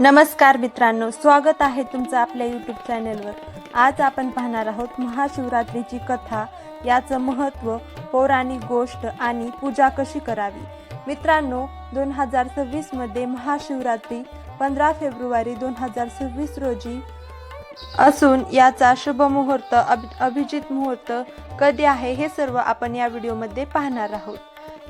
नमस्कार मित्रांनो स्वागत आहे तुमचं आपल्या यूट्यूब चॅनलवर आज आपण पाहणार आहोत महाशिवरात्रीची कथा याचं महत्त्व पौराणिक गोष्ट आणि पूजा कशी करावी. मित्रांनो दोन हजार सव्वीसमध्ये महाशिवरात्री पंधरा फेब्रुवारी दोन हजार सव्वीस रोजी असून याचा शुभ मुहूर्त अभि अभिजित मुहूर्त कधी आहे हे सर्व आपण या व्हिडिओमध्ये पाहणार आहोत.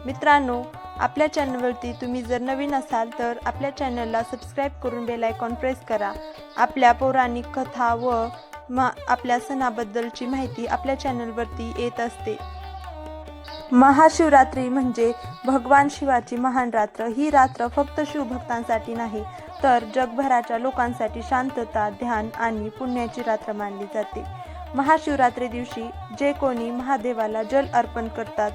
मित्रांनो आपल्या चॅनलवरती तुम्ही जर नवीन असाल तर आपल्या चॅनलला सबस्क्राईब करून बेल आयकॉन प्रेस करा. आपल्या पौराणिक कथा व मा आपल्या सणाबद्दलची माहिती आपल्या चॅनलवरती येत असते. महाशिवरात्री म्हणजे भगवान शिवाची महान रात्र. ही रात्र फक्त शिवभक्तांसाठी नाही तर जगभराच्या लोकांसाठी शांतता ध्यान आणि पुण्याची रात्र मानली जाते. महाशिवरात्री दिवशी जे कोणी महादेवाला जल अर्पण करतात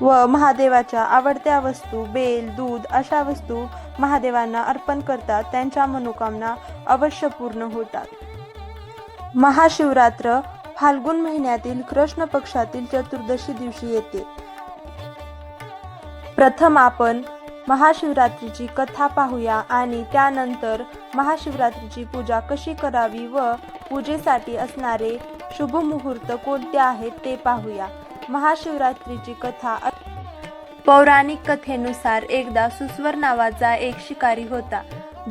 व महादेवाच्या आवडत्या वस्तू बेल दूध अशा वस्तू महादेवांना अर्पण करतात. त्यांच्या मनोकामना अवश्य पूर्ण होतात. महाशिवरात्र फाल्गुन महिन्यातील कृष्ण पक्षातील चतुर्दशी दिवशी येते. प्रथम आपण महाशिवरात्रीची कथा पाहूया आणि त्यानंतर महाशिवरात्रीची पूजा कशी करावी व पूजेसाठी असणारे शुभ मुहूर्त कोणते आहेत ते पाहूया. महाशिवरात्रीची कथा पौराणिक कथेनुसार एकदा सुस्वर नावाचा एक शिकारी होता.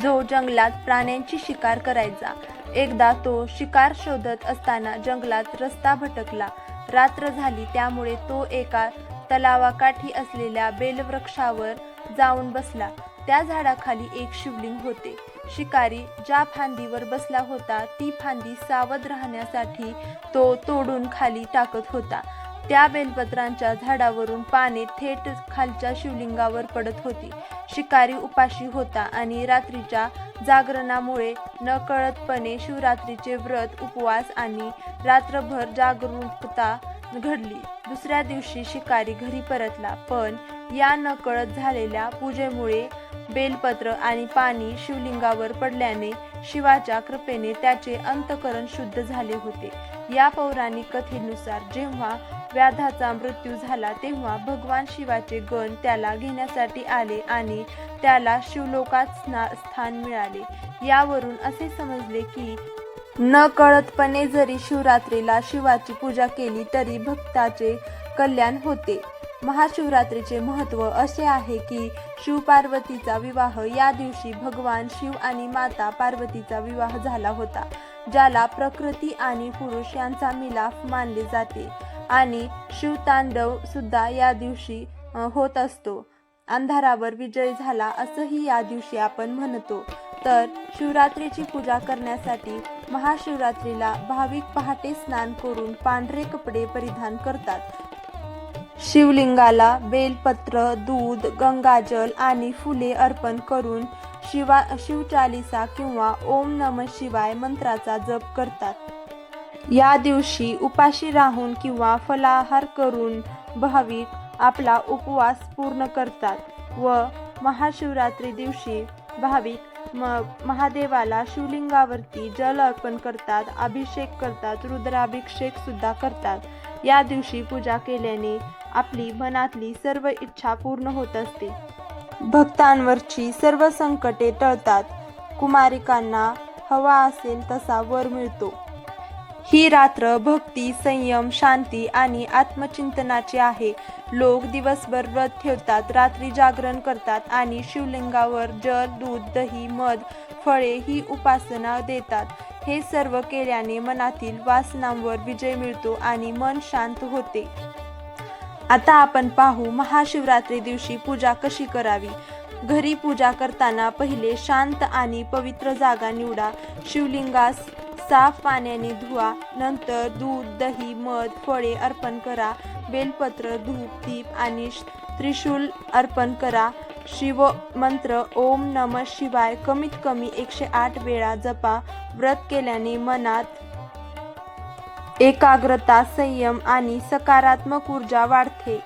जो जंगलात प्राण्यांची शिकार करायचा. एकदा तो शिकार शोधत असताना जंगलात रस्ता भटकला. रात्र झाली त्यामुळे तो एका तलावाकाठी असलेल्या बेलवृक्षावर जाऊन बसला. त्या झाडाखाली एक शिवलिंग होते. शिकारी ज्या फांदीवर बसला होता ती फांदी सावध राहण्यासाठी तो तोडून खाली टाकत होता. त्या बेलपत्रांच्या झाडावरून पाने थेट खालच्या शिवलिंगावर पडत होती. शिकारी उपाशी होता आणि रात्रीच्या जागरणामुळे नकळतपणे शिवरात्रीचे व्रत उपवास आणि रात्रभर जागरूकता घडली. दुसऱ्या दिवशी शिकारी घरी परतला पण या नकळत झालेल्या पूजेमुळे बेलपत्र आणि पाणी शिवलिंगावर पडल्याने शिवाच्या कृपेने त्याचे अंतकरण शुद्ध झाले होते. या पौराणिक कथेनुसार जेव्हा व्याधाचा मृत्यू झाला तेव्हा भगवान शिवाचे गण त्याला घेण्यासाठी आले आणि त्याला शिवलोकात स्थान मिळाले. यावरून असे समजले की न कळतपणे जरी शिवरात्रीला शिवाची पूजा केली तरी भक्ताचे कल्याण होते. महाशिवरात्रीचे महत्त्व असे आहे की शिवपार्वतीचा विवाह या दिवशी भगवान शिव आणि माता पार्वतीचा विवाह झाला होता ज्याला प्रकृती आणि पुरुष यांचा मिलाफ मानले जाते. आणि शिवतांडव सुद्धा या दिवशी होत असतो. अंधारावर विजय झाला असंही या दिवशी आपण म्हणतो. तर शिवरात्रीची पूजा करण्यासाठी महाशिवरात्रीला भाविक पहाटे स्नान करून पांढरे कपडे परिधान करतात. शिवलिंगाला बेलपत्र दूध गंगाजल आणि फुले अर्पण करून शिवा शिवचालिसा किंवा ओम नम शिवाय मंत्राचा जप करतात. या दिवशी उपाशी राहून किंवा फलाहार करून भाविक आपला उपवास पूर्ण करतात व महाशिवरात्री दिवशी भाविक म महादेवाला शिवलिंगावरती जल अर्पण करतात अभिषेक करतात रुद्राभिषेक सुद्धा करतात. या दिवशी पूजा केल्याने आपली मनातली सर्व इच्छा पूर्ण होत असते. भक्तांवरची सर्व संकटे टळतात. कुमारिकांना हवा असेल तसा वर मिळतो. ही रात्र भक्ती संयम शांती आणि आत्मचिंतनाची आहे. लोक दिवसभर व्रत ठेवतात रात्री जागरण करतात आणि शिवलिंगावर जल दूध दही मध फळे ही उपासना देतात. हे सर्व केल्याने मनातील वासनांवर विजय मिळतो आणि मन शांत होते. आता आपण पाहू महाशिवरात्री दिवशी पूजा कशी करावी? घरी पूजा करताना पहिले शांत आणि पवित्र जागा निवडा. शिवलिंगास साफ पाण्याने धुवा. नंतर दूध दही मध फळे अर्पण करा. बेलपत्र धूप दीप आणि श- त्रिशूल अर्पण करा. शिव मंत्र ओम नम शिवाय कमीत कमी एकशे आठ वेळा जपा. व्रत केल्याने मनात एकाग्रता संयम आणि सकारात्मक ऊर्जा वाढते.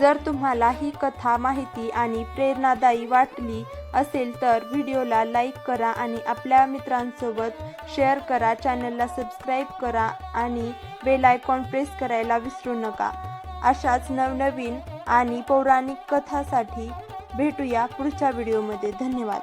जर तुम्हाला ही कथा माहिती आणि प्रेरणादायी वाटली असेल तर व्हिडिओला लाईक करा आणि आपल्या मित्रांसोबत शेअर करा. चॅनलला सबस्क्राईब करा आणि बेल आयकॉन प्रेस करायला विसरू नका. अशाच नवनवीन आणि पौराणिक कथासाठी भेटूया पुढच्या व्हिडिओमध्ये. धन्यवाद.